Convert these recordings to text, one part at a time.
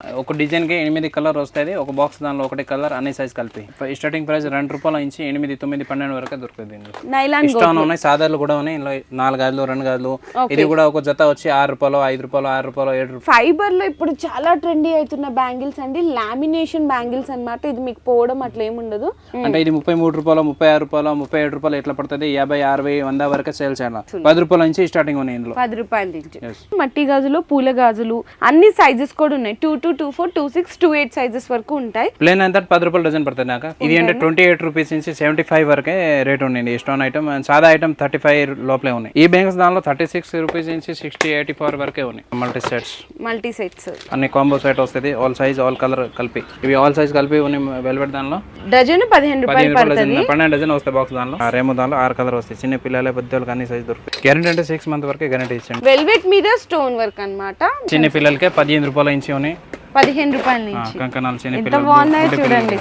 ఒక డిజైన్కి ఎనిమిది కలర్ వస్తుంది ఒక బాక్స్ దానిలో ఒకటి కలర్ అన్ని సైజ్ కలిపి. స్టార్టింగ్ ప్రైస్ రెండు రూపాయల నుంచి ఎనిమిది తొమ్మిది పన్నెండు వరకు దొరుకుతుంది దీనిలో నైలాన్ ఇష్టం ఉన్నాయి సాదాలు కూడా ఉన్నాయి. ఇందులో నాలుగు గదులు రెండు గదులు ఇది కూడా ఒక జత వచ్చి ఆరు రూపాయలు ఐదు రూపాయలు ఆరు రూపాయలు ఏడు రూపాయలు. ఫైబర్లో ఇప్పుడు చాలా ట్రెండీ అవుతున్న బ్యాంగిల్స్ అండి. లామినేషన్ బ్యాంగిల్స్ అన్నమాట. ఇది మీకు పోవడం అట్లా ఏముండదు అంటే ఇది ముప్పై మూడు రూపాయలు ముప్పై ఆరు రూపాయలు ముప్పై ఏడు రూపాయలు ఎట్లా పడుతుంది? యాభై అరవై వంద వరకు సేల్ చేయాలి. పది రూపాయల నుంచి స్టార్టింగ్ ఉన్నాయి ఇందులో. పది రూపాయల నుంచి. మట్టి గాజులు పూల గాజులు అన్ని సైజెస్ కూడా ఉన్నాయి. Two two two four two six two eight sizes వరకు ఉంటాయి. ప్లేన్ అంతా పది రూపాయలు డజన్ పడుతుంది నాకు. ఇది అంటే ట్వంటీ ఎయిట్ రూపీస్ నుంచి సెవెంటీ ఫైవ్ వరకే రేట్ ఉంది స్టోన్ ఐటమ్ సాదా ఐటమ్ థర్టీ ఫైవ్ లోపలే ఉన్నాయి. ఈ బ్యాంక్స్ దానిలో థర్టీ సిక్స్ రూపీస్ నుంచి సిక్స్టీ ఎయిటీ ఫోర్ వరకే ఉన్నాయి. మల్టీ సెట్స్ మల్టీ సెట్స్ అన్ని కాంబో సెట్ వస్తుంది. ఆల్ సైజ్ ఆల్ కలర్ కలిపి. ఇవి ఆల్ సైజ్ కలిపి ఉన్నాయి వెల్వెట్ దానిలో. డజన్ పదిహేను రూపాయలు పడుతుంది. పన్నెండు డజన్ వస్తాయి బాక్స్ దానిలో. ఆ రేమో దానిలో ఆరు కలర్ వస్తాయి. చిన్న పిల్లలే పెద్దోళ్ళకి అన్ని సైజ్ దొరుకుతాయి. గ్యారెంటీ అంటే సిక్స్ మంత్ వరకే గ్యారెంటీ ఇచ్చాను వెల్వెట్ మీద స్టోన్ వర్క్ అన్నమాట. చిన్న పిల్లలకే పదిహేను రూపాయల ఇంచి ఉన్నాయి. పదిహేను రూపాయల నుంచి. కంకణాలు చిన్న ఎంత బాగున్నాయో చూడండి.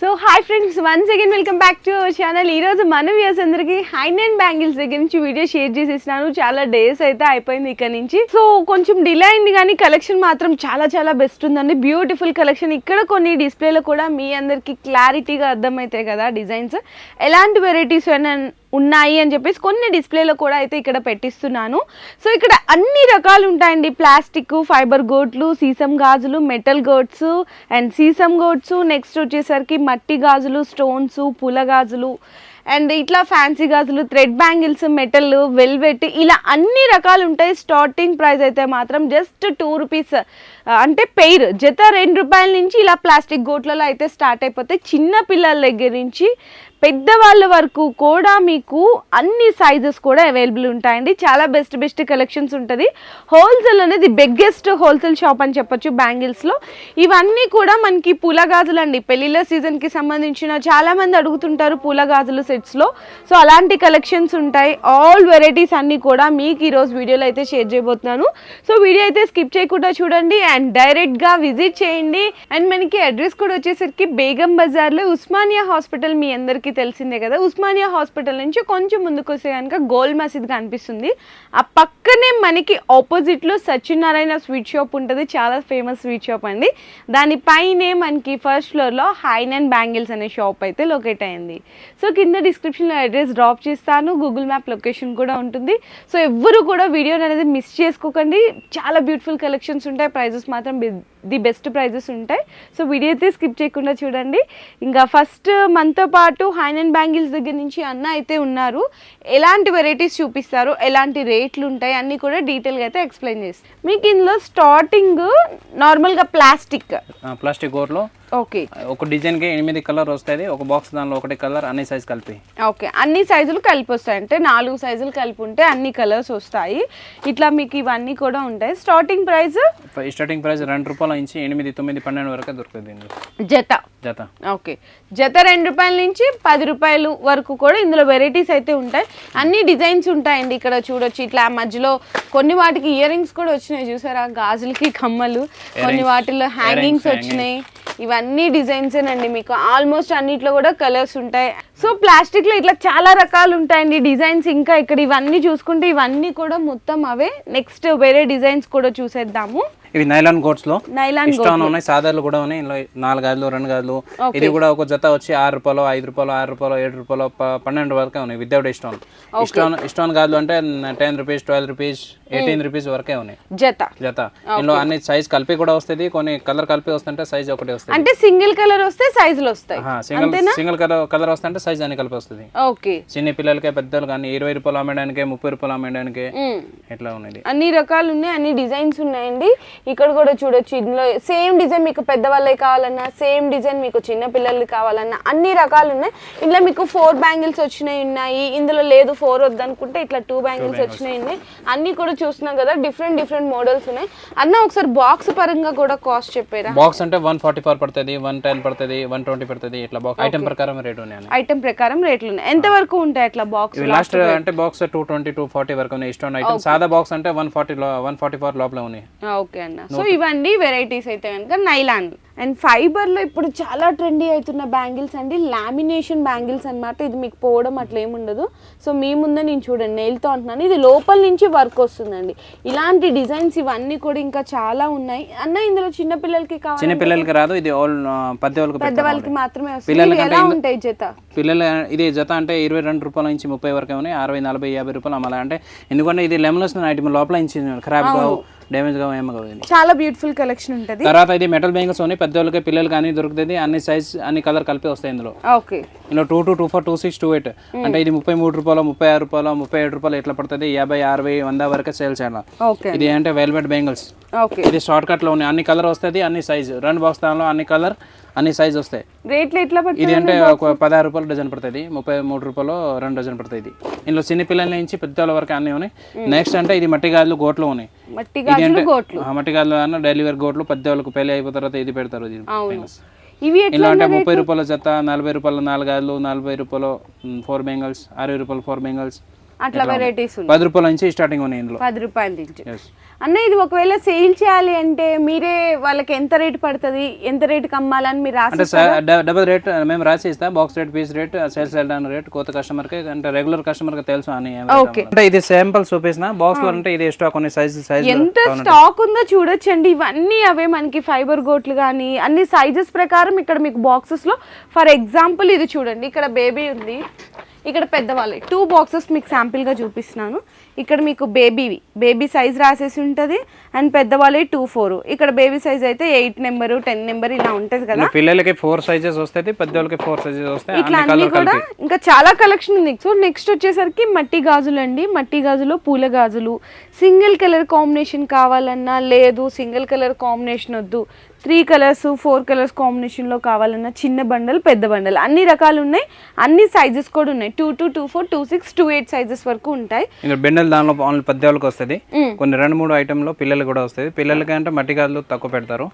So hi friends once again welcome back to our channel. ఈ రోజు మన వ్యూస్ అందరికి హైన్ అండ్ బ్యాంగిల్స్ దగ్గర నుంచి వీడియో షేర్ చేసేసినాను. చాలా డేస్ అయితే అయిపోయింది ఇక్కడ నుంచి. సో కొంచెం డిలే అయింది కానీ కలెక్షన్ మాత్రం చాలా చాలా బెస్ట్ ఉందండి. Beautiful collection. ఇక్కడ కొన్ని డిస్ప్లేలో కూడా మీ అందరికి క్లారిటీగా అర్థమవుతాయి కదా డిజైన్స్. ఎలాంటి వెరైటీస్ ఉన్నాయి అని చెప్పేసి కొన్ని డిస్ప్లేలో కూడా అయితే ఇక్కడ పెట్టిస్తున్నాను. సో ఇక్కడ అన్ని రకాలు ఉంటాయండి ప్లాస్టిక్ ఫైబర్ గోట్లు సీసం గాజులు మెటల్ గోట్స్ అండ్ సీసం గోట్స్. నెక్స్ట్ వచ్చేసరికి మట్టి గాజులు స్టోన్స్ పూల గాజులు అండ్ ఇట్లా ఫ్యాన్సీ గాజులు థ్రెడ్ బ్యాంగిల్స్ మెటల్ వెల్వెట్ ఇలా అన్ని రకాలు ఉంటాయి స్టార్టింగ్ ప్రైస్ అయితే మాత్రం జస్ట్ టూ రూపీస్ అంటే పెయిర్. జత రెండు రూపాయల నుంచి ఇలా ప్లాస్టిక్ గోట్లలో అయితే స్టార్ట్ అయిపోతాయి. చిన్న పిల్లల దగ్గర నుంచి పెద్దవాళ్ళ వరకు కూడా మీకు అన్ని సైజెస్ కూడా అవైలబుల్ ఉంటాయండి. చాలా బెస్ట్ బెస్ట్ కలెక్షన్స్ ఉంటుంది. హోల్సేల్ అనేది బిగ్గెస్ట్ హోల్సేల్ షాప్ అని చెప్పొచ్చు బ్యాంగిల్స్లో ఇవన్నీ కూడా మనకి పూల గాజులు అండి. పెళ్ళిళ్ళ సీజన్కి సంబంధించిన చాలామంది అడుగుతుంటారు పూల గాజులు సెట్స్లో సో అలాంటి కలెక్షన్స్ ఉంటాయి. ఆల్ వెరైటీస్ అన్నీ కూడా మీకు ఈరోజు వీడియోలో అయితే షేర్ చేయబోతున్నాను. సో వీడియో అయితే స్కిప్ చేయకుండా చూడండి అండ్ డైరెక్ట్గా విజిట్ చేయండి. అండ్ మనకి అడ్రస్ కూడా వచ్చేసరికి బేగం బజార్లో ఉస్మానియా హాస్పిటల్ మీ అందరికీ తెలిసిందే కదా ఉస్మానియా హాస్పిటల్ నుంచి కొంచెం ముందుకు వస్తే కనుక గోల్ మసీద్ కనిపిస్తుంది. ఆ పక్కనే మనకి ఆపోజిట్లో సత్యనారాయణ స్వీట్ షాప్ ఉంటుంది చాలా ఫేమస్ స్వీట్ షాప్ అండి. దానిపైనే మనకి ఫస్ట్ ఫ్లోర్లో హైన్ అండ్ బ్యాంగిల్స్ అనే షాప్ అయితే లొకేట్ అయింది. సో కింద డిస్క్రిప్షన్లో అడ్రస్ డ్రాప్ చేస్తాను గూగుల్ మ్యాప్ లొకేషన్ కూడా ఉంటుంది. సో ఎవ్వరు కూడా వీడియో అనేది మిస్ చేసుకోకండి. చాలా బ్యూటిఫుల్ కలెక్షన్స్ ఉంటాయి ప్రైజెస్ మాత్రం ది బెస్ట్ ప్రైజెస్ ఉంటాయి. సో వీడియో అయితే స్కిప్ చేయకుండా చూడండి. ఇంకా ఫస్ట్ మనతో పాటు హైన్ అండ్ బ్యాంగిల్స్ దగ్గర నుంచి అన్న అయితే ఉన్నారు. ఎలాంటి వెరైటీస్ చూపిస్తారు? ఎలాంటి రేట్లు ఉంటాయి? అన్నీ కూడా డీటెయిల్గా అయితే ఎక్స్ప్లెయిన్ చేస్తారు మీకు ఇందులో స్టార్టింగ్ నార్మల్గా ప్లాస్టిక్ ప్లాస్టిక్ గోర్లో ఓకే ఒక డిజైన్కి ఎనిమిది కలర్ వస్తుంది ఒక బాక్స్ దానిలో ఒకటి కలర్ అన్ని సైజ్ కలిపి. ఓకే అన్ని సైజులు కలిపి వస్తాయి. అంటే నాలుగు సైజులు కలిపి ఉంటే అన్ని కలర్స్ వస్తాయి. ఇట్లా మీకు ఇవన్నీ కూడా ఉంటాయి. స్టార్టింగ్ ప్రైస్ స్టార్టింగ్ ప్రైస్ రెండు రూపాయల నుంచి ఎనిమిది తొమ్మిది పన్నెండు వరకు దొరుకుతుంది జత. జత. ఓకే జత రెండు రూపాయల నుంచి పది రూపాయలు వరకు కూడా ఇందులో వెరైటీస్ అయితే ఉంటాయి. అన్ని డిజైన్స్ ఉంటాయండి ఇక్కడ చూడొచ్చు. ఇట్లా మధ్యలో కొన్ని వాటికి ఇయర్ రింగ్స్ కూడా వచ్చినాయి. చూసారా? గాజులకి కమ్మలు. కొన్ని వాటిలో హ్యాంగింగ్స్ వచ్చినాయి. ఇవన్నీ డిజైన్స్ అండి మీకు. ఆల్మోస్ట్ అన్నిట్లో కూడా కలర్స్ ఉంటాయి. సో ప్లాస్టిక్లో ఇట్లా చాలా రకాలు ఉంటాయండి డిజైన్స్ ఇంకా ఇక్కడ ఇవన్నీ చూసుకుంటే ఇవన్నీ కూడా మొత్తం అవే. నెక్స్ట్ వేరే డిజైన్స్ కూడా చూసేద్దాము. ఇవి నైలాన్ కోట్స్లో నైలాన్ ఇష్టం ఉన్నాయి సాదాలు కూడా ఉన్నాయి. ఇందులో నాలుగు గదులు రెండు గదులు ఇది కూడా ఒక జత వచ్చి ఆరు రూపాయలు ఐదు రూపాయలు ఆరు రూపాయలు ఏడు రూపాయలు పన్నెండు వరకే ఉన్నాయి. వితౌట్ ఇష్టం. ఇష్టం ఇష్టం గదులు అంటే ten rupees twelve rupees eighteen rupees వరకే ఉన్నాయి. జత. జత. ఇందులో అన్ని సైజ్ కలిపి కూడా వస్తుంది. కొన్ని కలర్ కలిపి వస్తుంటే సైజ్ ఒకటి వస్తుంది. అంటే సింగిల్ కలర్ వస్తే సైజులు వస్తాయి. సింగిల్ సింగిల్ కలర్ కలర్ వస్తుంటే సైజ్ అన్ని కలిపి వస్తుంది. ఓకే. చిన్న పిల్లలకే పెద్దలు కానీ ఇరవై రూపాయలు అమ్మడానికి ముప్పై రూపాయలు అమ్మడానికి ఇట్లా ఉన్నది అన్ని రకాలు ఉన్నాయి అన్ని డిజైన్స్ ఉన్నాయండి. ఇక్కడ కూడా చూడొచ్చు. ఇందులో సేమ్ డిజైన్ మీకు పెద్దవాళ్ళకి కావాలన్నా సేమ్ డిజైన్ మీకు చిన్న పిల్లలకి కావాలన్నా అన్ని రకాలు ఉన్నాయి. ఇందులో మీకు ఫోర్ బ్యాంగిల్స్ వచ్చినాయి ఉన్నాయి. ఇందులో లేదు ఫోర్ వద్దనుకుంటే ఇట్లా టూ బ్యాంగిల్స్ వచ్చినాయి ఉన్నాయి. అన్ని కూడా చూస్తున్నాం కదా డిఫరెంట్ డిఫరెంట్ మోడల్స్ ఉన్నాయి. అన్న ఒకసారి బాక్స్ పరంగా కూడా కాస్ట్ చెప్పారా? బాక్స్ అంటే వన్ ఫార్టీ ఫోర్ పడుతుంది వన్ టెన్ పడుతుంది వన్ ట్వంటీ పడుతుంది ఇట్లా బాక్స్ ఐటమ్ ప్రకారం రేట్ ఉన్నాయి ఐటమ్ ప్రకారం రేట్లు ఉన్నాయి. ఎంత వరకు ఉంటాయి అట్లా బాక్స్ లాస్ట్ అంటే box two twenty two forty వరకు ఉన్నాయి. ఇష్టం ఐటమ్ సాదా బాక్స్ అంటే one forty one forty four లోపల ఉన్నాయి. ఓకే అన్న. సో ఇవన్నీ వెరైటీస్ అయితే కనుక నైలాన్ అండ్ ఫైబర్లో ఇప్పుడు చాలా ట్రెండీ అవుతున్న బ్యాంగిల్స్ అండి. లామినేషన్ బ్యాంగిల్స్ అన్నమాట. ఇది మీకు పోవడం అట్లా ఏమి ఉండదు. సో మీ ముందే నేను చూడండి నెయిల్తో అంటున్నాను. ఇది లోపల నుంచి వర్క్ వస్తుందండి. ఇలాంటి డిజైన్స్ ఇవన్నీ కూడా ఇంకా చాలా ఉన్నాయి. అన్న ఇందులో చిన్న పిల్లలకి కావాలి చిన్న పిల్లలకి రాదు. ఇది ఓల్డ్ పెద్ద వాళ్ళకి పెద్ద వాళ్ళకి మాత్రమే వస్తుంది. ఎలా ఉంటాయి జత? పిల్లలు ఇది జత అంటే ఇరవై రెండు రూపాయల నుంచి ముప్పై వరకు ఉన్నాయి. అరవై నలభై యాభై రూపాయలు అమ్మాలి. అంటే ఎందుకంటే ఇది లెమనస్ ఐటమ్ లోపల నుంచి. ఖరాబ్ కావు డ్యామేజ్ కావు ఏమో కావు చాలా బ్యూటిఫుల్ కలెక్షన్ ఉంటుంది. తర్వాత ఇది మెటల్ బ్యాంగిల్స్ ఉన్నాయి. పెద్దవాళ్ళకి పిల్లలకి అన్ని దొరుకుతుంది అన్ని సైజ్ అన్ని కలర్ కలిపి వస్తాయి ఇందులో. ఓకే. ఇందులో two two two four two six two eight అంటే ఇది ముప్పై మూడు రూపాయలు ముప్పై ఆరు రూపాయలు ముప్పై ఏడు రూపాయలు ఎట్లా పడుతుంది? యాభై అరవై వంద వరకు సేల్ చేయాలి. ఇది అంటే వెల్వెట్ బ్యాంగిల్స్ ఓకే. ఇది షార్ట్ కట్లో ఉన్నాయి. అన్ని కలర్ వస్తుంది అన్ని సైజ్ రెండు బాక్స్ దానిలో అన్ని కలర్ అన్ని సైజ్ వస్తాయి. రేట్లు ఎట్లా ఇది అంటే ఒక పదహారు రూపాయలు డజన్ పడుతుంది ముప్పై మూడు రూపాయలు రెండు డజన్ పడుతుంది ఇది. ఇందులో చిన్న పిల్లల నుంచి పెద్దవాళ్ళ వరకు అన్నీ ఉన్నాయి. నెక్స్ట్ అంటే ఇది మట్టి గాజులు గోట్లు ఉన్నాయి. మట్టి గాజులు గోట్లు. మట్టి గాజులు అన్న డెలివరీ గోట్లు పెద్దవాళ్ళకు పెళ్ళి అయిపోయిన తర్వాత ఇది పెడతారు ఇది. ఇవి ఇందులో అంటే ముప్పై రూపాయల జత నలభై రూపాయల నాలుగు గాజులు నలభై రూపాయలు ఫోర్ బెంగల్స్ అరవై రూపాయలు ఫోర్ బెంగల్స్ అట్లా వెరైటీస్ ఉన్నాయి. పది రూపాయల నుంచి స్టార్టింగ్ ఉన్నాయి ఇందులో. పది రూపాయల నుంచి. Yes. అన్న ఇది ఒకవేళ సేల్ చేయాలి అంటే మీరే వాళ్ళకి ఎంత రేట్ పడుతుంది? ఎంత రేటుకి అమ్మాలని మీరు అంటే రాసి డబుల్ రేట్ మేము రాసి ఇస్తాం box rate piece rate sales వెళ్ళడానికి రేట్ కొత్త కస్టమర్కి అంటే రెగ్యులర్ కస్టమర్కి తెలుసు అని. అంటే ఇది శాంపుల్ చూపిస్తున్నా. బాక్స్లో అంటే ఇది ఎక్స్ట్రా కొన్ని సైజ్ సైజ్ ఎంత స్టాక్ ఉందో చూడొచ్చండి. ఇవన్నీ అవే మనకి ఫైబర్ గోట్లు కానీ అన్ని సైజెస్ ప్రకారం ఇక్కడ మీకు బాక్సెస్లో ఫర్ ఎగ్జాంపుల్ ఇది చూడండి. ఇక్కడ బేబీ ఉంది. ఇక్కడ పెద్దవాళ్ళే. టూ బాక్సెస్ మీకు శాంపిల్గా గా చూపిస్తున్నాను. ఇక్కడ మీకు బేబీవి బేబీ సైజ్ రాసేసి ఉంటుంది. అండ్ పెద్దవాళ్ళే టూ ఫోర్ ఇక్కడ బేబీ సైజ్ అయితే ఎయిట్ నెంబర్ టెన్ నెంబర్ ఇలా ఉంటుంది కదా. పిల్లలకి ఫోర్ సైజెస్ వస్తాయి పెద్దోళ్ళకి ఫోర్ సైజెస్ వస్తాయి ఇట్లా అన్ని కూడా ఇంకా చాలా కలెక్షన్ ఉంది. సో నెక్స్ట్ వచ్చేసరికి మట్టి గాజులు అండి. మట్టి గాజులు పూల గాజులు. సింగిల్ కలర్ కాంబినేషన్ కావాలన్నా లేదు సింగిల్ కలర్ కాంబినేషన్ వద్దు. త్రీ కలర్స్ ఫోర్ కలర్స్ కాంబినేషన్లో కావాలన్నా చిన్న బండల్ పెద్ద బండల్. అన్ని రకాలు ఉన్నాయి. అన్ని సైజెస్ కూడా ఉన్నాయి. Two two two four two six two eight sizes వరకు ఉంటాయి. బెండల్ దానిలో ఓన్లీ పెద్దవాళ్ళకి వస్తుంది. కొన్ని రెండు మూడు ఐటమ్లో పిల్లలకి కూడా వస్తుంది. పిల్లలకి అంటే మట్టి గాజులు తక్కువ పెడతారు.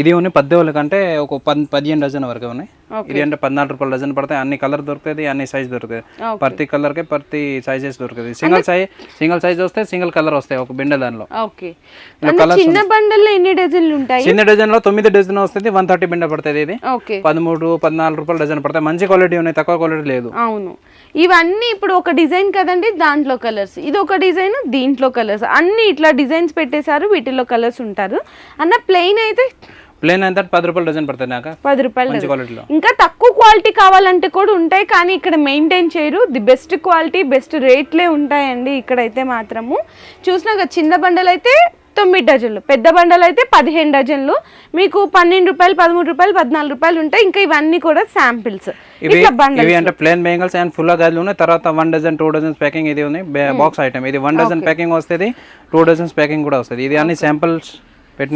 ఇది ఉన్నాయి పెద్దవాళ్ళకి అంటే ఒక పద్ పదిహేను డజన్ వరకు ఉన్నాయి. ఇది అంటే పద్నాలుగు రూపాయలు డజన్ పడతాయి. అన్ని కలర్ దొరుకుతుంది అన్ని సైజ్ దొరుకుతుంది. ప్రతి కలర్కి ప్రతి సైజెస్ దొరుకుతుంది సింగిల్ సైజ్ సింగిల్ సైజ్ వస్తే సింగిల్ కలర్ వస్తాయి ఒక బిండె దానిలో. చిన్న బండల్లో ఎన్ని డజన్లు ఉంటాయి? చిన్న డజన్లో తొమ్మిది డజన్ వస్తుంది వన్ థర్టీ బిండె పడుతుంది ఇది. పదమూడు పద్నాలుగు రూపాయలు డజన్ పడతాయి. మంచి క్వాలిటీ ఉన్నాయి తక్కువ క్వాలిటీ లేదు. అవును. ఇవన్నీ ఇప్పుడు ఒక డిజైన్ కదండి దాంట్లో కలర్స్ ఇది ఒక డిజైన్ దీంట్లో కలర్స్. అన్ని ఇట్లా డిజైన్స్ పెట్టేశారు వీటిలో కలర్స్ ఉంటారు. అన్న ప్లెయిన్ అయితే ప్లేన్ అయితే పది రూపాయలు డజన్ పడుతుంది నాకు? పది రూపాయలు ఇంకా తక్కువ క్వాలిటీ కావాలంటే కూడా ఉంటాయి కానీ ఇక్కడ మెయింటైన్ చేయరు. ది బెస్ట్ క్వాలిటీ బెస్ట్ రేట్లే ఉంటాయండి ఇక్కడైతే మాత్రము. చూసినాక చిన్న బండలు అయితే తొమ్మిది డజన్లు. పెద్ద బండలు అయితే పదిహేను డజన్లు. మీకు పన్నెండు రూపాయలు పదమూడు రూపాయలు పద్నాలుగు రూపాయలు ఉంటాయి. ఇంకా ఇవన్నీ కూడా శాంపిల్స్ ఇవి అంటే ప్లేన్ బెంగల్స్ అండ్ ఫుల్ గాజులు ఉన్నాయి. తర్వాత one dozen two dozens packing ఇది ఉంది. బాక్స్ ఐటమ్ ఇది వన్ డజన్ ప్యాకింగ్ వస్తుంది. టూ డజన్స్ ప్యాకింగ్ కూడా వస్తుంది. ఇది అన్ని శాంపిల్స్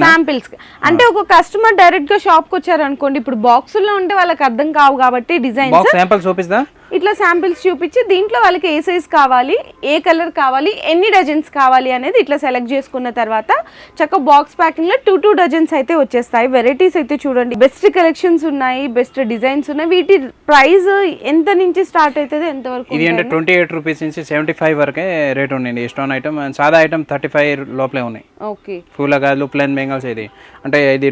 శాంపిల్స్ అంటే ఒక కస్టమర్ డైరెక్ట్గా షాప్కి వచ్చారు అనుకోండి ఇప్పుడు బాక్సుల్లో ఉంటే వాళ్ళకి అర్థం కావు కాబట్టి డిజైన్స్ బాక్స్ శాంపిల్ చూపిస్తా. ఇట్లా శాంపిల్స్ చూపించి దీంట్లో వాళ్ళకి ఏ సైజ్ కావాలి ఏ కలర్ కావాలి ఎన్ని డజన్స్ కావాలి అనేది ఇట్లా సెలెక్ట్ చేసుకున్న తర్వాత చక్క బాక్స్ ప్యాకింగ్లో టూ టూ డజన్స్ అయితే వచ్చేస్తాయి. వెరైటీస్ అయితే చూడండి. బెస్ట్ కలెక్షన్స్ ఉన్నాయి బెస్ట్ డిజైన్స్ ఉన్నాయి. వీటి ప్రైస్ ఎంత నుంచి స్టార్ట్ అవుతుంది ఎంత వరకు ఇది అంటే ట్వంటీ ఎయిట్ రూపీస్ నుంచి సెవెంటీ ఫైవ్ వరకే రేట్ ఉంది స్టోన్ ఐటమ్ సాదా ఐటమ్ థర్టీ ఫైవ్ లోపలే ఉన్నాయి. ఓకే పూల గాజులు ప్లేన్ బెంగల్స్ ఇది. అంటే ఇది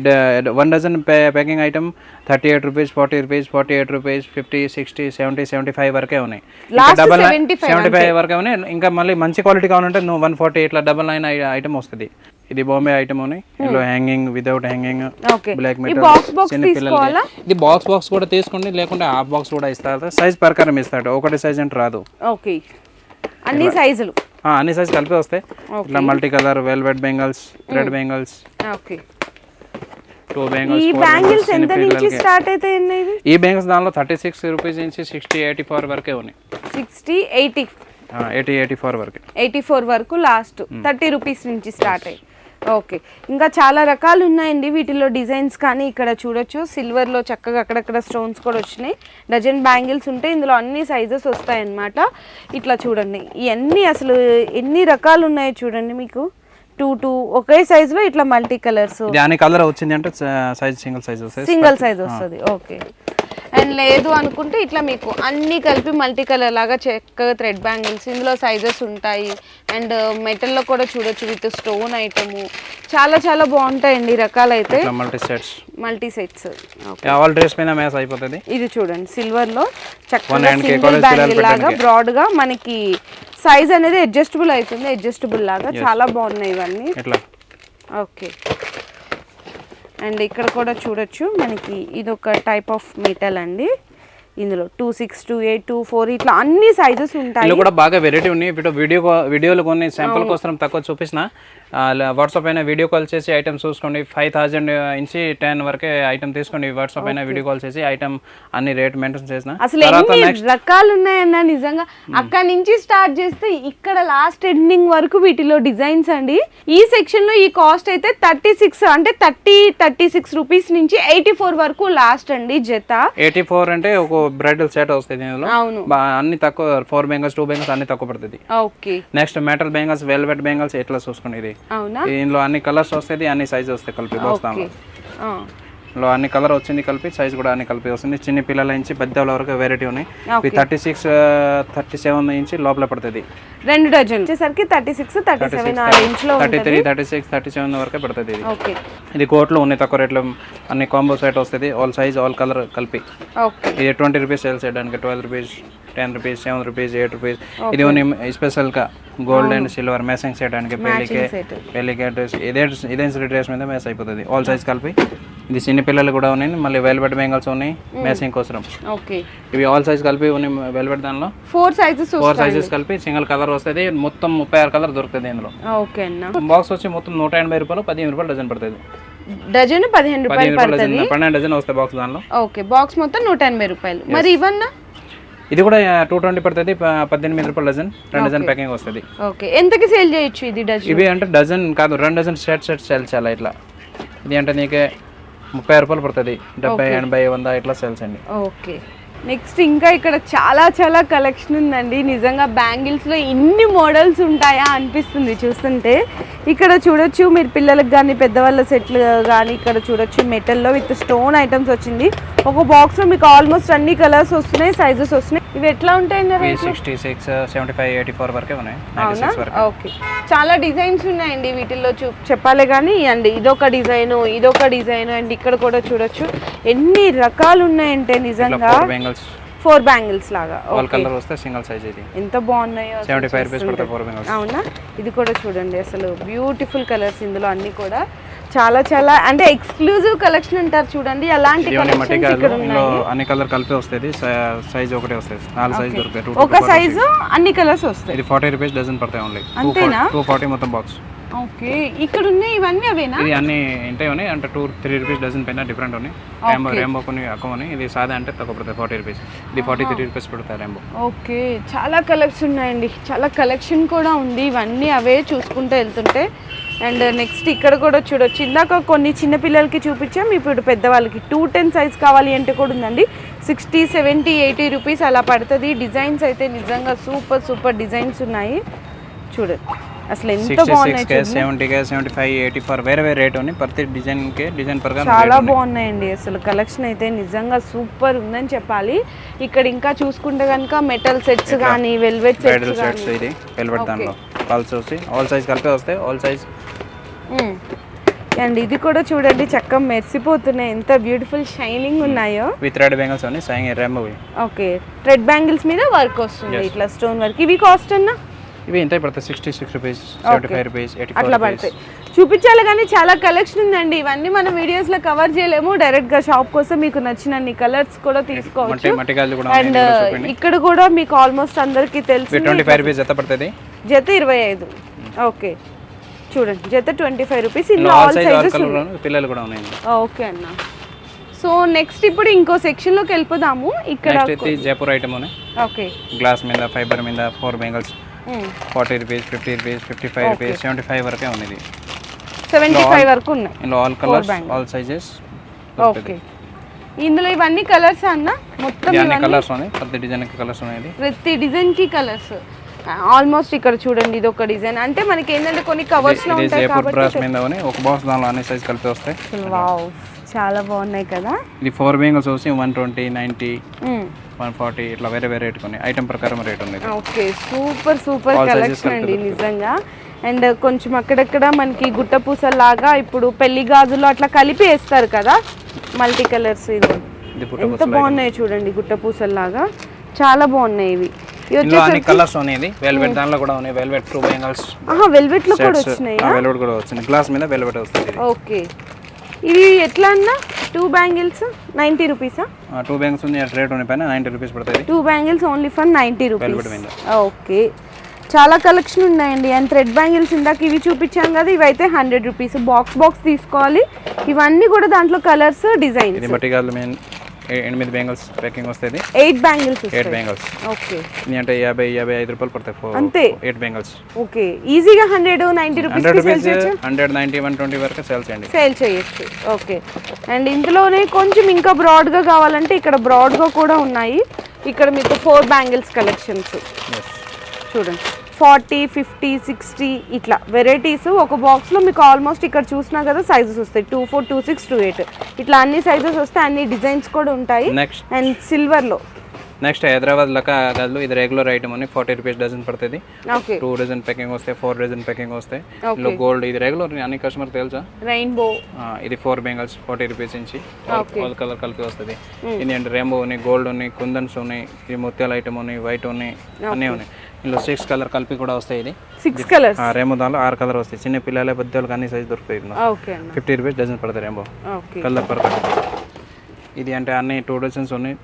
one dozen packing item thirty eight rupees forty rupees forty eight rupees fifty sixty seventy seventy five వరకే ఉన్నాయి. డబల్ 75 సెవెంటీ ఫైవ్ వరకే ఉన్నాయి. ఇంకా మళ్ళీ మంచి క్వాలిటీ కావాలంటే నువ్వు వన్ ఫార్టీ ఇట్లా డబల్ నైన్ ఐటమ్ వస్తుంది. ఇది బాంబే ఐటమ్ ఉన్నాయి ఇందులో hanging without hanging okay black metal చిన్న ఇది బాక్స్ బాక్స్ కూడా తీసుకోండి లేకుంటే హాఫ్ బాక్స్ కూడా ఇస్తారు? సైజ్ ప్రకారం ఇస్తాడు. ఒకటి సైజ్ అంటే రాదు. ఓకే అన్ని సైజులు ఆ, అన్ని సైజ్ కలిపి వస్తాయి. ఇట్లా multi colour velvet bangles thread bangles okay ఈ బ్యాంగిల్స్ ఎంత నుంచి స్టార్ట్ అవుతాయండి ఇవి? ఈ బెంగల్స్ దానిలో థర్టీ సిక్స్ రూపీస్ నుంచి సిక్స్టీ ఎయిటీ ఫోర్ వరకే ఉన్నాయి. Sixty eighty eighty eighty four వరకే. ఎయిటీ ఫోర్ వరకు లాస్ట్ థర్టీ రూపీస్ నుంచి స్టార్ట్ అయ్యి. ఓకే ఇంకా చాలా రకాలు ఉన్నాయండి వీటిలో డిజైన్స్ కానీ ఇక్కడ చూడొచ్చు. సిల్వర్లో చక్కగా అక్కడక్కడ స్టోన్స్ కూడా వచ్చినాయి. డజన్ బ్యాంగిల్స్ ఉంటాయి ఇందులో అన్ని సైజెస్ వస్తాయన్నమాట. ఇట్లా చూడండి. ఇవన్నీ అసలు ఎన్ని రకాలు ఉన్నాయో చూడండి మీకు. టూ టూ ఒకే సైజులో ఇట్లా మల్టీ కలర్స్ అన్ని కలర్ వచ్చింది అంటే సైజ్ సింగిల్ సైజ్ వస్తుంది సింగిల్ సైజ్ వస్తుంది. ఓకే అండ్ లేదు అనుకుంటే ఇట్లా మీకు అన్ని కలిపి మల్టీ కలర్ లాగా చక్కగా థ్రెడ్ బ్యాంగిల్స్ ఇందులో సైజెస్ ఉంటాయి. అండ్ మెటల్లో కూడా చూడొచ్చు విత్ స్టోన్ ఐటము చాలా చాలా బాగుంటాయండి ఈ రకాలైతే. Multi sets multi sets. All dress మీద మ్యాచ్ అయిపోతుంది. ఇది చూడండి సిల్వర్లో చక్కగా సింగిల్ బ్యాంగిల్ లాగా. బ్రాడ్గా మనకి సైజ్ అనేది అడ్జస్టబుల్ అవుతుంది అడ్జస్టబుల్ లాగా చాలా బాగున్నాయి ఇవన్నీ. ఓకే అండ్ ఇక్కడ కూడా చూడొచ్చు మనకి ఇది ఒక టైప్ ఆఫ్ మెటల్ అండి. ఇందులో two six two eight two four ఇట్లా అన్ని సైజెస్ ఉంటాయి. కూడా బాగా వెరైటీ ఉన్నాయి. వీడియో వీడియోలు కొన్ని శాంపుల్ కోసం తక్కువ చూపించిన వాట్సాప్ అయినా వీడియో కాల్ చేసి ఐటమ్ చూసుకోండి. ఫైవ్ థౌజండ్ నుంచి టెన్ వరకే ఐటమ్ తీసుకోండి. వాట్సాప్ అయినా వీడియో కాల్ చేసి ఐటమ్ అన్ని రేట్ మెయింటైన్ చేసిన. అసలు ఎన్ని రకాలు ఉన్నాయన్న నిజంగా. అక్కడ నుంచి స్టార్ట్ చేస్తే ఇక్కడ లాస్ట్ ఎండింగ్ వరకు వీటిలో డిజైన్స్ అండి. ఈ సెక్షన్లో ఈ కాస్ట్ అయితే థర్టీ సిక్స్ అంటే థర్టీ థర్టీ సిక్స్ రూపీస్ నుంచి ఎయిటీ ఫోర్ వరకు లాస్ట్ అండి జత. ఎయిటీ ఫోర్ అంటే ఒక బ్రైడల్ సెట్ వస్తుంది అవును. అన్ని తక్కువ ఫోర్ బెంగల్స్ టూ బెంగల్స్ అన్ని తక్కువ పడుతుంది. Okay. Next metal bangles velvet bangles ఎట్లా చూసుకోండి ఇది? అవునా? ఇందులో అన్ని కలర్స్ వస్తాయి అన్ని సైజ్ వస్తాయి కలిపి బస్తాంలో ఇందులో అన్ని కలర్ వచ్చింది కలిపి సైజ్ కూడా అన్ని కలిపి వస్తుంది. చిన్న పిల్లల నుంచి పెద్దల వరకు వెరైటీ ఉన్నాయి. Thirty six thirty seven inch లోపల పడుతుంది. రెండు డజన్ వచ్చేసరికి థర్టీ సిక్స్ థర్టీ సెవెన్లో thirty three thirty six thirty seven వరకే పడుతుంది ఇది. ఇది కోట్లో ఉన్నాయి తక్కువ రేట్లో అన్ని కాంబో సెట్ వస్తుంది. ఆల్ సైజ్ ఆల్ కలర్ కలిపి. ఇది ట్వంటీ రూపీస్ సేల్ చేయడానికి twelve rupees ten rupees seven rupees eight rupees ఇది ఓన్లీ స్పెషల్గా గోల్డ్ అండ్ సిల్వర్ మ్యాచింగ్ చేయడానికి పెళ్ళికి set. పెళ్ళికి డ్రెస్ ఇదే ఇదే డ్రెస్ మీద మ్యాచ్ అయిపోతుంది. ఆల్ సైజ్ కలిపి. ఇది చిన్న పిల్లలు కూడా ఉన్నాయి మళ్ళీ వెల్వెట్ బెంగల్స్ ఉన్నాయి మ్యాచింగ్ కోసం ఓకే. ఇవి ఆల్ సైజ్ కలిపి ఉన్నాయి వెల్వెట్ దానిలో. ఫోర్ సైజెస్ ఫోర్ సైజెస్ కలిపి సింగిల్ కలర్ వస్తుంది మొత్తం ముప్పై ఆరు కలర్ దొరుకుతుంది ఇందులో. ఓకే అన్న. బాక్స్ వచ్చి మొత్తం నూట ఎనభై రూపాయలు పదిహేను రూపాయలు డజన్ పడుతుంది. డజన్ పదిహేను రూపాయలు పడుతుంది? పన్నెండు డజన్ వస్తాయి బాక్స్ దానిలో. ఓకే బాక్స్ మొత్తం నూట ఎనభై రూపాయలు. మరి ఇవన్నా? ఇది కూడా టూ ట్వంటీ పడుతుంది పద్దెనిమిది రూపాయలు డజన్ రెండు డజన్ ప్యాకింగ్ వస్తుంది. ఓకే. ఎంతకి సేల్ చేయొచ్చు ఇది డజన్ ఇవి అంటే డజన్ కాదు రెండు డజన్ సెట్ సెట్ సేల్ చేయాలి ఇట్లా. ఇది అంటే నీకే ముప్పై రూపాయలు పడుతుంది. డెబ్బై ఎనభై వంద ఇట్లా సేల్స్ అండి. ఓకే. నెక్స్ట్ ఇంకా ఇక్కడ చాలా చాలా కలెక్షన్ ఉందండి. నిజంగా బ్యాంగిల్స్లో ఇన్ని మోడల్స్ ఉంటాయా అనిపిస్తుంది చూస్తుంటే. ఇక్కడ చూడొచ్చు మీరు పిల్లలకు కానీ పెద్దవాళ్ళ సెట్లు కానీ ఇక్కడ చూడొచ్చు మెటల్లో విత్ స్టోన్ ఐటమ్స్ వచ్చింది. ఒక బాక్స్లో మీకు ఆల్మోస్ట్ అన్ని కలర్స్ వస్తున్నాయి సైజెస్ వస్తున్నాయి. ఇవి ఎట్లా ఉంటాయి sixty six seventy five eighty four వరకే ఉన్నాయి. నైంటీ అవునా ఓకే. చాలా డిజైన్స్ ఉన్నాయండి వీటిల్లో చూ చెప్పాలి కానీ అండి ఇదొక డిజైన్ ఇదొక డిజైన్ అండ్ ఇక్కడ కూడా చూడొచ్చు. ఎన్ని రకాలు ఉన్నాయంటే నిజంగా. ఫోర్ బెంగల్స్ ఫోర్ బ్యాంగిల్స్ లాగా ఆల్ కలర్ వస్తే సింగిల్ సైజ్ ఇది. ఎంత బాగున్నాయో అసలు సెవెంటీ ఫైవ్ రూపీస్ చూస్తుంటే. పడతాయి ఫోర్ బెంగల్స్ అవునా? ఇది కూడా చూడండి అసలు బ్యూటిఫుల్ కలర్స్ ఇందులో అన్ని కూడా. చాలా చాలా అంటే ఎక్స్క్లూజివ్ కలెక్షన్ అంటారు చూడండి అలాంటి అన్ని కలర్ కలిపి వస్తుంది సైజ్ ఒకటే వస్తుంది నాలుగు సైజ్ దొరుకుతాయి ఒక సైజు అన్ని కలర్స్ వస్తాయి. ఇది ఫార్టీ రూపీస్ డజన్ పడతాయి ఓన్లీ అంతేనా? టూ ఫార్టీ మొత్తం బాక్స్ ఓకే. ఇక్కడ ఉన్నాయి ఇవన్నీ అవేనా? ఇది అన్ని ఇంటే ఉన్నాయి. అంటే టూ త్రీ రూపీస్ డజన్ పైన డిఫరెంట్ ఉన్నాయి. రేంబో రేంబో కొన్ని ఉన్నాయి. ఇది సాదా అంటే తక్కువ పడతాయి ఫార్టీ రూపీస్ ఇది ఫార్టీ త్రీ రూపీస్ పడతాయి రేంబో ఓకే. చాలా కలెక్షన్ ఉన్నాయండి. చాలా కలెక్షన్ కూడా ఉంది. ఇవన్నీ అవే చూసుకుంటూ వెళ్తుంటే. అండ్ నెక్స్ట్ ఇక్కడ కూడా చూడొచ్చు. ఇందాక కొన్ని చిన్న పిల్లలకి చూపించాం. ఇప్పుడు పెద్దవాళ్ళకి టూ టెన్ సైజ్ కావాలి అంటే కూడా ఉందండి. సిక్స్టీ సెవెంటీ ఎయిటీ రూపీస్ అలా పడుతుంది. డిజైన్స్ అయితే నిజంగా సూపర్ సూపర్ డిజైన్స్ ఉన్నాయి. చూడండి అసలు ఎంత బాగున్నాయి సెవెంటీ కే సెవెంటీ ఫైవ్ ఎయిటీ ఫోర్ వేరే వేరే రేట్ ఉన్నాయి. ప్రతి డిజైన్కి డిజైన్ ప్రకారం చాలా బాగున్నాయండి. అసలు కలెక్షన్ అయితే నిజంగా సూపర్ ఉందని చెప్పాలి. ఇక్కడ ఇంకా చూసుకుంటే కనుక మెటల్ సెట్స్ కానీ వెల్వెట్ సెట్స్ సెట్స్ ఇది వెల్వెట్ దానిలో. పల్స్ వచ్చి ఆల్ సైజ్ కలిపి వస్తాయి. ఆల్ సైజ్ అండ్ ఇది కూడా చూడండి చక్కగా మెరిసిపోతున్నాయి. ఎంత బ్యూటిఫుల్ షైనింగ్ ఉన్నాయో. విత్ రెడ్ బెంగల్స్ ఉన్నాయి. సాయింగ్ రెమ్ ఇవి ఓకే. థ్రెడ్ బ్యాంగిల్స్ మీద వర్క్ వస్తుంది ఇట్లా స్టోన్ వర్క్. ఇవి కాస్ట్ అన్నా? ఇవి ఎంత పడతాయి sixty six rupees seventy five rupees అట్లా పడతాయి. చూపించాలి కానీ చాలా కలెక్షన్ ఉందండి. ఇవన్నీ మన వీడియోస్లో కవర్ చేయలేము. డైరెక్ట్గా షాప్ కోసం మీకు నచ్చినన్ని కలర్స్ కూడా తీసుకోవచ్చు. అండ్ చూడండి. ఇక్కడ కూడా మీకు ఆల్మోస్ట్ అందరికీ తెలుసు ట్వంటీ ఫైవ్ రూపీస్ జత పడుతుంది. జత ఇరవై ఐదు. ఓకే చూడండి జత ట్వంటీ ఫైవ్ రూపీస్ ఇందులో all all size all sizes పిల్లలు కూడా ఉన్నాయి. ఓకే అన్న. సో నెక్స్ట్ ఇప్పుడు ఇంకో సెక్షన్లోకి వెళ్ళిపోదాము. ఇక్కడ జైపూర్ ఐటమ్ ఓకే గ్లాస్ మీద ఫైబర్ మీద four bangles forty rupees fifty rupees fifty five rupees seventy five వరకే ఉన్నది. సెవెంటీ ఫైవ్ వరకు ఉన్నాయి. ఇందులో all colours all sizes okay ఇందులో ఇవన్నీ కలర్స్ అన్న? మొత్తం ఇది ఇవన్నీ కలర్స్ ఉన్నాయి. ప్రతి డిజైన్ కలర్స్ ఉన్నాయి. ఇది ప్రతి డిజైన్కి కలర్స్ ఆల్మోస్ట్ ఇక్కడ చూడండి ఇది ఒక డిజైన్ అంటే మనకి ఏంటంటే కొన్ని కవర్స్లో ఇది ఉంటాయి కాబట్టి ఒక బాక్స్ దానిలో అన్ని సైజ్ కలిపి వస్తాయి. వావ్ చాలా బాగున్నాయి కదా. ఇది ఫోర్ బెంగల్స్ వచ్చి one twenty ninety hmm. One forty ఇట్లా వేరే వేరే రేట్ కొన్ని ఐటమ్ ప్రకారం రేట్ ఉంది. ఓకే సూపర్ సూపర్ కలెక్షన్ అండి నిజంగా. అండ్ కొంచెం అక్కడక్కడ మనకి గుట్ట పూసల్లాగా ఇప్పుడు పెళ్ళి గాజులు అట్లా కలిపి వేస్తారు కదా. మల్టీ కలర్స్ ఇది. ఎంత బాగున్నాయి చూడండి గుట్ట పూసల్లాగా. చాలా బాగున్నాయి ఇవి. అన్ని కలర్స్ ఉన్నాయి వెల్వెట్ దానిలో కూడా ఉన్నాయి. వెల్వెట్ టూ బెంగల్స్ ఆహా వెల్వెట్లో కూడా వచ్చినాయి? వెల్వెట్ కూడా వచ్చింది గ్లాస్ మీద వెల్వెట్ వస్తుంది. ఓకే. ఇవి ఎట్లా అన్నా? టూ బ్యాంగిల్స్ నైంటీ రూపీసా టూ బ్యాంగ్స్ ఉంది రేట్ ఉన్నాయి పైన నైంటీ రూపీస్ పడుతుంది two bangles only for ninety rupees okay చాలా కలెక్షన్ ఉన్నాయండి. అండ్ థ్రెడ్ బ్యాంగిల్స్ ఇందాక ఇవి చూపించాం కదా ఇవి అయితే హండ్రెడ్ రూపీస్ బాక్స్ బాక్స్ తీసుకోవాలి. ఇవన్నీ కూడా దాంట్లో కలర్స్ డిజైన్స్ ఎనిమిది బెంగల్స్ ప్యాకింగ్ వస్తుంది. Eight bangles eight bangles okay అంటే యాభై యాభై ఐదు రూపాయలు పడతాయి ఫోర్ అంతే. ఎయిట్ బెంగల్స్ ఓకే ఈజీగా hundred ninety hundred rupees sale rupees hundred ninety one twenty వరకు సేల్ చేయండి. సేల్ చేయొచ్చు. ఓకే అండ్ ఇందులోనే కొంచెం ఇంకా బ్రాడ్గా కావాలంటే ఇక్కడ బ్రాడ్గా కూడా ఉన్నాయి. ఇక్కడ మీకు ఫోర్ బ్యాంగిల్స్ కలెక్షన్స్. చూడండి. ఫార్టీ ఫిఫ్టీ సిక్స్టీ ఇట్లా వెరైటీస్ ఒక బాక్స్లో మీకు ఆల్మోస్ట్ ఇక్కడ చూసినా కదా సైజెస్ వస్తాయి. Two four two six two eight ఇట్లా అన్ని సైజెస్ వస్తాయి అన్ని డిజైన్స్ కూడా ఉంటాయి. నెక్స్ట్ అండ్ సిల్వర్లో నెక్స్ట్ హైదరాబాద్ లకా గదులు ఇది రెగ్యులర్ ఐటమ్ అని ఫార్టీ రూపీస్ డజన్ పడుతుంది. ఓకే టూ డజన్ ప్యాకింగ్ వస్తాయి ఫోర్ డజన్ ప్యాకింగ్ వస్తాయి. ఇందులో గోల్డ్ ఇది రెగ్యులర్ అన్ని కస్టమర్ తెలుసా? రెయిన్బో ఇది ఫోర్ బెంగల్స్ ఫార్టీ రూపీస్ నుంచి. ఆల్ కలర్ కలిపి వస్తుంది. ఇది అంటే రెయిన్బో ఉన్నాయి గోల్డ్ ఉన్నాయి కుందన్స్ ఉన్నాయి ఇది ముత్యాల ఐటమ్ ఉన్నాయి వైట్ ఉన్నాయి అన్నీ ఉన్నాయి. ఇందులో సిక్స్ కలర్ కలిపి కూడా వస్తాయి ఇది. సిక్స్ కలర్స్ రెయిన్బో దానిలో ఆరు కలర్ వస్తాయి. చిన్న పిల్లల పెద్దవాళ్ళకి అన్ని సైజ్ దొరుకుతాయి ఓకే ఫిఫ్టీ రూపీస్ డజన్ పడుతుంది రెయిన్బో ఓకే. కలర్ పర్ ఇది అంటే అన్ని టూ డజన్స్ ఉన్నాయి.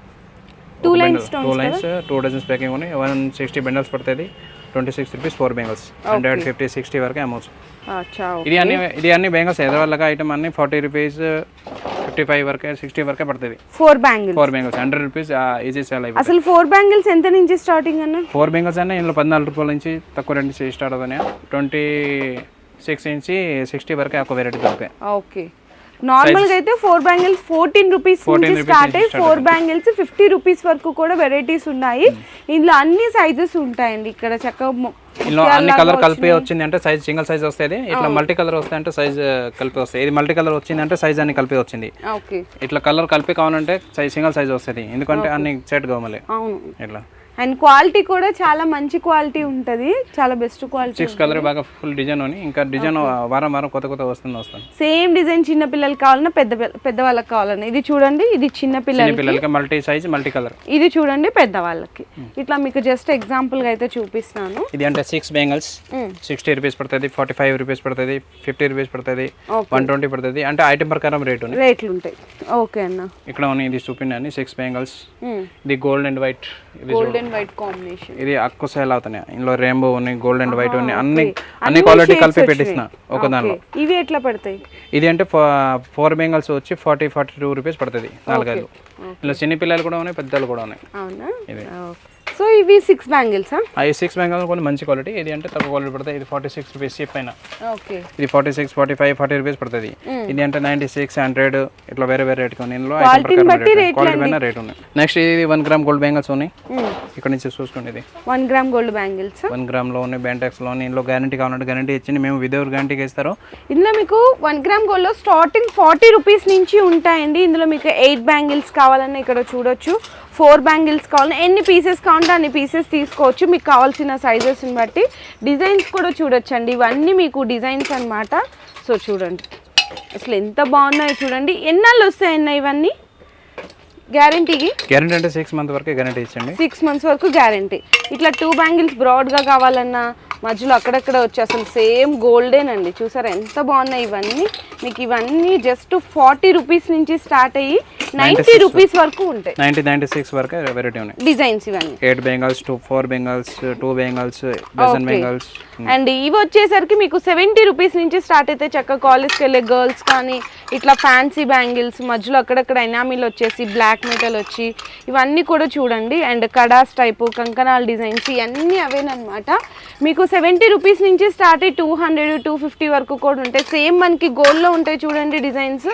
Two lines two lines two dozens packing ఉన్నాయి. వన్ సిక్స్టీ బెండల్స్ పడుతుంది twenty six rupees four bangles hundred fifty sixty వరకు అమౌంట్స్ అచ్చా ఇది అన్ని ఇది అన్ని బెంగల్స్ హైదరాబాద్ ఐటమ్ అన్ని ఫార్టీ రూపీస్ ఫిఫ్టీ ఫైవ్ వరకే సిక్స్టీ వరకే పడుతుంది. Four bangles four bangles hundred rupees easy sale అయిపోతుంది. అసలు ఫోర్ బ్యాంగిల్స్ ఎంత నుంచి స్టార్టింగ్ అన్న? ఫోర్ బెంగల్స్ అన్నీ ఇందులో పద్నాలుగు రూపాయల నుంచి తక్కువ రెండు స్టార్ట్ అవుతున్నాయి. ట్వంటీ సిక్స్ నుంచి సిక్స్టీ వరకే ఒక వెరైటీ దొరుకుతాయి ఓకే నార్మల్గా అయితే ఫోర్ బ్యాంగిల్స్ ఫోర్టీన్ రూపీస్ 14 నుంచి స్టార్ట్ అయ్యి ఫోర్ బ్యాంగిల్స్ ఫిఫ్టీ రూపీస్ వరకు కూడా వెరైటీస్ ఉన్నాయి. ఇందులో అన్ని సైజెస్ ఉంటాయండి ఇక్కడ చక్కగా ఇందులో అన్ని కలర్ కలిపి. వచ్చింది అంటే సైజ్ సింగిల్ సైజ్ వస్తుంది ఇట్లా మల్టీ కలర్ వస్తాయి అంటే సైజ్ కలిపి వస్తాయి. ఇది మల్టీ కలర్ వచ్చింది అంటే సైజ్ అన్ని కలిపి వచ్చింది. ఇట్లా కలర్ కలిపి కావాలంటే సైజ్ సింగిల్ సైజ్ వస్తుంది ఎందుకంటే అన్ని సెట్ కావాలి ఇట్లా. అండ్ క్వాలిటీ కూడా చాలా మంచి క్వాలిటీ ఉంటది. చాలా బెస్ట్ క్వాలిటీ సిక్స్ కలర్ బాగా ఫుల్ డిజైన్ అని. ఇంకా డిజైన్ వారం వారం కొత్త కొత్త వస్తుంది వస్తుంది. సేమ్ డిజైన్ చిన్న పిల్లలకి కావాలన్నా పెద్ద పెద్ద వాళ్ళకి కావాలన్నా. ఇది చూడండి ఇది చిన్న చిన్న పిల్లలకి. మల్టీ సైజ్ మల్టీ కలర్ ఇది చూడండి పెద్ద వాళ్ళకి ఇట్లా మీకు జస్ట్ ఎగ్జాంపుల్గా అయితే చూపిస్తాను ఇది అంటే సిక్స్ బెంగల్స్. సిక్స్టీ రూపీస్ పడుతుంది ఫార్టీ ఫైవ్ రూపీస్ పడుతుంది ఫిఫ్టీ రూపీస్ పడుతుంది. వన్ ట్వంటీ పడుతుంది. అంటే ఐటమ్ ప్రకారం రేట్ ఉంది రేట్లు ఉంటాయి. ఓకే అన్న. ఇక్కడ ఉన్నాయి ఇది చూపిండి సిక్స్ బెంగల్స్ Hmm. ఇది gold and white gold and white combination ఇది అక్కువ సేల్ అవుతున్నాయి. ఇందులో రెయిన్బో ఉన్నాయి గోల్డ్ అండ్ వైట్ ఉన్నాయి. అన్ని. అన్ని క్వాలిటీ కలిపి. పెట్టిస్తున్నా ఒక దానిలో. ఇవి ఎట్లా పడతాయి? ఇది అంటే ఫోర్ బెంగల్స్ వచ్చి ఫార్టీ ఫార్టీ టూ రూపీస్ పడుతుంది నాలుగైదు ఇందులో చిన్న పిల్లలు కూడా ఉన్నాయి పెద్దలు కూడా ఉన్నాయి. అవునా? ఇది. సో ఇవి సిక్స్ బ్యాంగిల్సా ఈ సిక్స్ బెంగల్స్ కూడా మంచి క్వాలిటీ ఇది అంటే తక్కువ క్వాలిటీ పడుతుంది ఇది ఫార్టీ సిక్స్ రూపీస్ చీప్ పైన ఓకే ఇది forty six forty five forty rupees పడుతుంది ఇది అంటే నైన్టీ సిక్స్ హండ్రెడ్ ఇట్లా వేరే వేరే రేట్ ఉన్నాయి. ఇందులో క్వాలిటీ పైన రేట్ ఉన్నాయి. నెక్స్ట్ ఇది వన్ గ్రామ్ గోల్డ్ బెంగల్స్ ఉన్నాయి. ఇక్కడ నుంచి చూసుకోండి ఇది. One gram gold bangles one గ్రామ్లో ఉన్నాయి బెంటెక్స్లో ఉన్నాయి. ఇందులో గ్యారంటీ కావాలంటే గ్యారంటీ ఇచ్చింది. మేము విదౌట్ గ్యారంటీకి ఇస్తారు. ఇందులో మీకు వన్ గ్రామ్ గోల్డ్లో స్టార్టింగ్ ఫార్టీ రూపీస్ నుంచి ఉంటాయండి. ఇందులో మీకు ఎయిట్ బ్యాంగిల్స్ కావాలన్నా ఇక్కడ చూడొచ్చు. ఫోర్ బ్యాంగిల్స్ కావాలన్నా ఎన్ని పీసెస్ కావాలంటే అన్ని పీసెస్ తీసుకోవచ్చు. మీకు కావాల్సిన సైజెస్ని బట్టి. డిజైన్స్ కూడా చూడొచ్చండి. ఇవన్నీ మీకు డిజైన్స్ అన్నమాట. సో చూడండి. అసలు ఎంత బాగున్నాయో చూడండి. ఎన్నాళ్ళు వస్తాయన్న ఇవన్నీ? గ్యారంటీకి గ్యారంటీ అంటే సిక్స్ మంత్ వరకు గ్యారంటీ ఇచ్చండి. సిక్స్ మంత్స్ వరకు గ్యారంటీ ఇట్లా టూ బ్యాంగిల్స్ బ్రాడ్గా కావాలన్నా మధ్యలో అక్కడక్కడ వచ్చి అసలు సేమ్ గోల్డేనండి. చూసారా ఎంత బాగున్నాయి ఇవన్నీ? మీకు ఇవన్నీ జస్ట్ ఫార్టీ రూపీస్ నుంచి స్టార్ట్ అయ్యి నైంటీ రూపీస్ వరకు ఉంటాయి. నైన్టీ నైన్టీ సిక్స్ వరకు వెరైటీ ఉన్నాయి. డిజైన్స్ ఇవన్నీ. Eight bangles two four bangles two bangles dozen. Bangles. And ఇవి వచ్చేసరికి మీకు సెవెంటీ రూపీస్ నుంచి స్టార్ట్ అయితే చక్కగా కాలేజ్కి వెళ్ళే గర్ల్స్ కానీ ఇట్లా ఫ్యాన్సీ బ్యాంగిల్స్ మధ్యలో అక్కడక్కడ ఎనామిల్ వచ్చేసి బ్లాక్ మెటల్ వచ్చి ఇవన్నీ కూడా చూడండి. అండ్ కడాస్ టైపు కంకణాల డిజైన్స్ ఇవన్నీ అవేనమాట మీకు సెవెంటీ రూపీస్ నుంచి స్టార్ట్ అయ్యి టూ హండ్రెడ్ టూ ఫిఫ్టీ వరకు కూడా ఉంటాయి. సేమ్ మనకి గోల్డ్లో ఉంటాయి చూడండి డిజైన్స్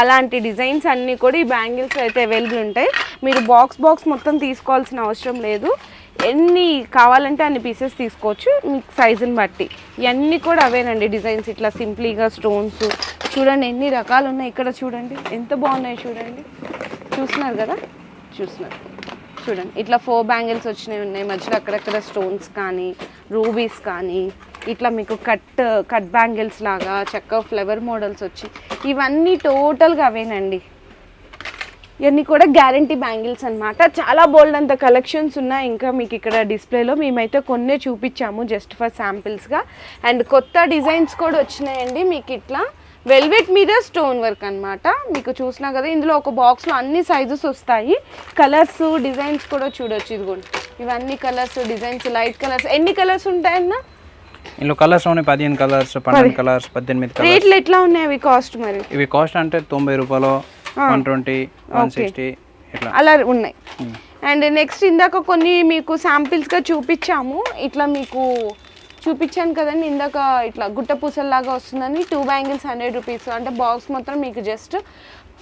అలాంటి డిజైన్స్ అన్నీ కూడా ఈ బ్యాంగిల్స్ అయితే అవైలబుల్ ఉంటాయి. మీరు బాక్స్ బాక్స్ మొత్తం తీసుకోవాల్సిన అవసరం లేదు. ఎన్ని కావాలంటే అన్ని పీసెస్ తీసుకోవచ్చు. మీకు సైజుని బట్టి. ఇవన్నీ కూడా అవేనండి డిజైన్స్ ఇట్లా సింప్లీగా స్టోన్స్ చూడండి ఎన్ని రకాలు ఉన్నాయి. ఇక్కడ చూడండి. ఎంత బాగున్నాయి చూడండి. చూస్తున్నారు కదా? చూస్తున్నారు. చూడండి. ఇట్లా ఫోర్ బ్యాంగిల్స్ వచ్చినవి ఉన్నాయి. మధ్యలో అక్కడక్కడ స్టోన్స్ కానీ రూబీస్ కానీ ఇట్లా మీకు కట్ కట్ బ్యాంగిల్స్ లాగా చక్క ఫ్లవర్ మోడల్స్ వచ్చి ఇవన్నీ టోటల్గా అవేనండి. ఇవన్నీ కూడా గ్యారంటీ బ్యాంగిల్స్ అనమాట చాలా బోల్డ్ అంత కలెక్షన్స్ ఉన్నాయి. ఇంకా మీకు ఇక్కడ డిస్ప్లేలో మేమైతే కొన్నే చూపించాము జస్ట్ ఫర్ శాంపిల్స్గా అండ్ కొత్త డిజైన్స్ కూడా వచ్చినాయండి. మీకు ఇట్లా వెల్వెట్ మీద స్టోన్ వర్క్ అన్నమాట. మీకు చూసినా కదా ఇందులో ఒక బాక్స్లో అన్ని సైజెస్ వస్తాయి. కలర్స్ డిజైన్స్ కూడా చూడొచ్చు ఇదిగోండి. ఇవన్నీ కలర్స్ డిజైన్స్ లైట్ కలర్స్. ఎన్ని కలర్స్ ఉంటాయన్నా? ఇందులో కలర్స్ ఉన్నాయి పదిహేను కలర్స్ పన్నెండు కలర్స్ పద్దెనిమిది రేట్లు ఎట్లా ఉన్నాయి అవి కాస్ట్ మరి? ఇవి కాస్ట్ అంటే తొంభై రూపాయలు వన్ ట్వంటీ వన్ సిక్స్టీ అలా ఉన్నాయి. అండ్ నెక్స్ట్ ఇందాక కొన్ని మీకు శాంపిల్స్గా చూపించాము. ఇట్లా మీకు చూపించాను కదండి ఇందాక ఇట్లా గుట్ట పూసల్లాగా వస్తుందని టూ బ్యాంగిల్స్ హండ్రెడ్ రూపీస్ అంటే బాక్స్ మొత్తం మీకు జస్ట్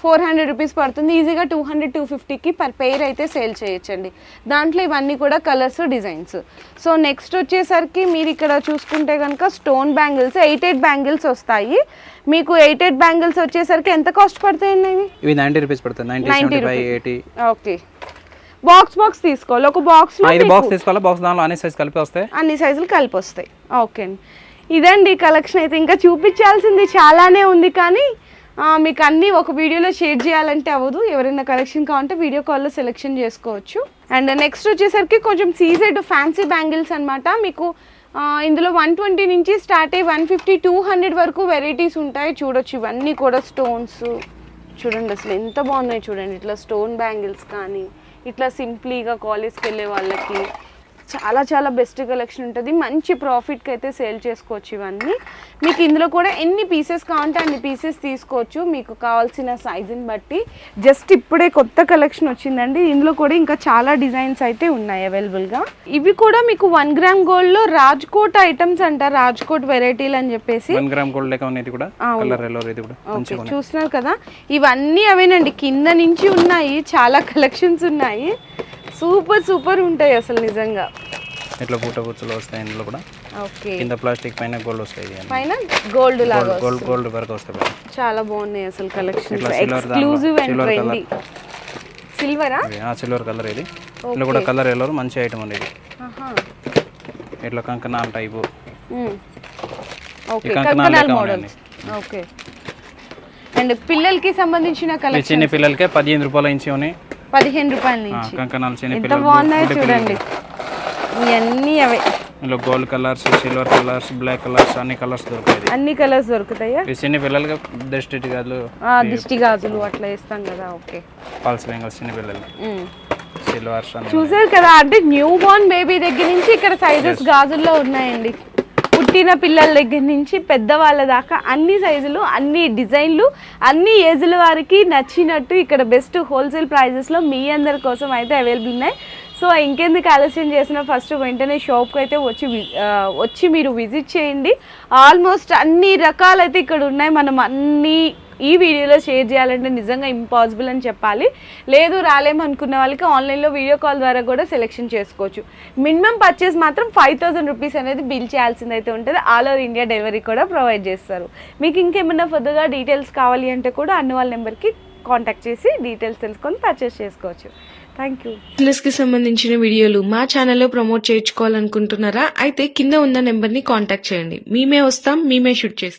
ఫోర్ హండ్రెడ్ రూపీస్ పడుతుంది. ఈజీగా టూ హండ్రెడ్ టూ ఫిఫ్టీకి పర్ పెయిర్ అయితే సేల్ చేయొచ్చండి. దాంట్లో ఇవన్నీ కూడా కలర్స్ డిజైన్స్ సో నెక్స్ట్ వచ్చేసరికి మీరు ఇక్కడ చూసుకుంటే కనుక stone bangles eight eight bangles వస్తాయి. మీకు ఎయిట్ ఎయిట్ బ్యాంగిల్స్ వచ్చేసరికి ఎంత కాస్ట్ పడతాయండి ఇవి నైంటీ రూపీస్ పడుతుంది ninety 90 seventy five eighty okay box box తీసుకోవాలి. ఒక బాక్స్ ఇది బాక్స్ తీసుకోవాలి? బాక్స్ దానిలో అన్ని సైజ్ కలిపి వస్తాయి అన్ని సైజులు కలిపి వస్తాయి. ఓకే అండి. ఇదండి కలెక్షన్ అయితే. ఇంకా చూపించాల్సింది చాలానే ఉంది కానీ మీకు అన్నీ ఒక వీడియోలో షేర్ చేయాలంటే అవ్వదు. ఎవరైనా కలెక్షన్ కావాలంటే వీడియో కాల్లో సెలెక్షన్ చేసుకోవచ్చు. అండ్ నెక్స్ట్ వచ్చేసరికి కొంచెం సీజెడ్ ఫ్యాన్సీ బ్యాంగిల్స్ అన్నమాట. మీకు ఇందులో వన్ ట్వంటీ నుంచి స్టార్ట్ అయ్యి వన్ ఫిఫ్టీ టూ హండ్రెడ్ వరకు వెరైటీస్ ఉంటాయి. చూడొచ్చు. ఇవన్నీ కూడా స్టోన్స్ చూడండి అసలు ఎంత బాగున్నాయి చూడండి. ఇట్లా స్టోన్ బ్యాంగిల్స్ కానీ ఇట్లా సింప్లీగా కాలేజ్కి వెళ్ళే వాళ్ళకి చాలా చాలా బెస్ట్ కలెక్షన్ ఉంటుంది. మంచి ప్రాఫిట్కి అయితే సేల్ చేసుకోవచ్చు ఇవన్నీ. మీకు ఇందులో కూడా ఎన్ని పీసెస్ కావాలంటే అన్ని పీసెస్ తీసుకోవచ్చు. మీకు కావాల్సిన సైజుని బట్టి. జస్ట్ ఇప్పుడే కొత్త కలెక్షన్ వచ్చిందండి. ఇందులో కూడా ఇంకా చాలా డిజైన్స్ అయితే ఉన్నాయి అవైలబుల్గా ఇవి కూడా మీకు వన్ గ్రామ్ గోల్డ్లో రాజ్కోట్ ఐటమ్స్ అంటారు రాజ్కోట్ వెరైటీలు అని చెప్పేసి. వన్ గ్రామ్ గోల్డ్ లెక్క ఉంది ఇది కూడా. చూస్తున్నారు కదా. ఇవన్నీ అవేనండి. కింద నుంచి ఉన్నాయి. చాలా కలెక్షన్స్ ఉన్నాయి. సూపర్ సూపర్ ఉంటాయి అసలు నిజంగా. ఇట్లా పూట పూచలు వస్తాయి ఇందులో కూడా? ఓకే. కింద ప్లాస్టిక్ పైన గోల్డ్ వస్తాయి పైన గోల్డ్ లాగా గోల్డ్ గోల్డ్ వరకు వస్తాయి. చాలా బాగున్నాయి అసలు దానిలో, ఎక్స్క్లూజివ్ అండ్ ట్రెండీ సిల్వరా సిల్వర్ కలర్ ఇది. ఇందులో కూడా కలర్ ఎల్లో మంచి ఐటమ్ ఉంది ఇది. ఇట్లా కంకణాల టైపు ఓకే. కంకణాలు మోడల్స్ ఓకే. అండ్ పిల్లలకి సంబంధించిన కలెక్షన్ చిన్న పిల్లలకే పదిహేను రూపాయల ఇంచి ఉన్నాయి. పదిహేను రూపాయల నుంచి. కంకణాలు చిన్న ఎంత బాగున్నాయో చూడండి. ఇవన్నీ అవే. ఇందులో gold colours silver colours black colours అన్ని కలర్స్ దొరుకుతాయి. అన్ని కలర్స్ దొరుకుతాయా? చిన్న పిల్లలకి దృష్టి గాజులు దిష్టి గాజులు అట్లా వేస్తాం కదా ఓకే. పల్స్ బెంగల్స్ చిన్న పిల్లలకి. సిల్వర్స్ చూసారు కదా అంటే న్యూ బోర్న్ బేబీ దగ్గర నుంచి ఇక్కడ సైజెస్ గాజుల్లో ఉన్నాయండి. పుట్టిన పిల్లల దగ్గర నుంచి పెద్దవాళ్ళ దాకా అన్ని సైజులు అన్ని డిజైన్లు అన్ని ఏజ్ల వారికి నచ్చినట్టు ఇక్కడ బెస్ట్ హోల్సేల్ ప్రైజెస్లో మీ అందరి కోసం అయితే అవైలబుల్ ఉన్నాయి. సో ఇంకెందుకు ఆలస్యం చేసినా? ఫస్ట్ వెంటనే షాప్కి అయితే వచ్చి వి- వచ్చి మీరు విజిట్ చేయండి. ఆల్మోస్ట్ అన్ని రకాలైతే ఇక్కడ ఉన్నాయి. మనం అన్నీ ఈ వీడియోలో షేర్ చేయాలంటే నిజంగా ఇంపాసిబుల్ అని చెప్పాలి. లేదు రాలేమనుకున్న వాళ్ళకి ఆన్లైన్లో వీడియో కాల్ ద్వారా కూడా సెలెక్షన్ చేసుకోవచ్చు. మినిమం పర్చేస్ మాత్రం ఫైవ్ థౌసండ్ రూపీస్ అనేది బిల్ చేయాల్సింది అయితే ఉంటుంది. ఆల్ ఓవర్ ఇండియా డెలివరీ కూడా ప్రొవైడ్ చేస్తారు. మీకు ఇంకేమైనా ఫర్దర్గా డీటెయిల్స్ కావాలి అంటే కూడా అన్ని వాళ్ళ నెంబర్కి కాంటాక్ట్ చేసి డీటెయిల్స్ తెలుసుకొని పర్చేస్ చేసుకోవచ్చు. థ్యాంక్ యూ బిజినెస్కి సంబంధించిన వీడియోలు మా ఛానల్లో ప్రమోట్ చేయించుకోవాలనుకుంటున్నారా? అయితే కింద ఉన్న నెంబర్ని కాంటాక్ట్ చేయండి. మేమే వస్తాం మేమే షూట్ చేస్తాం.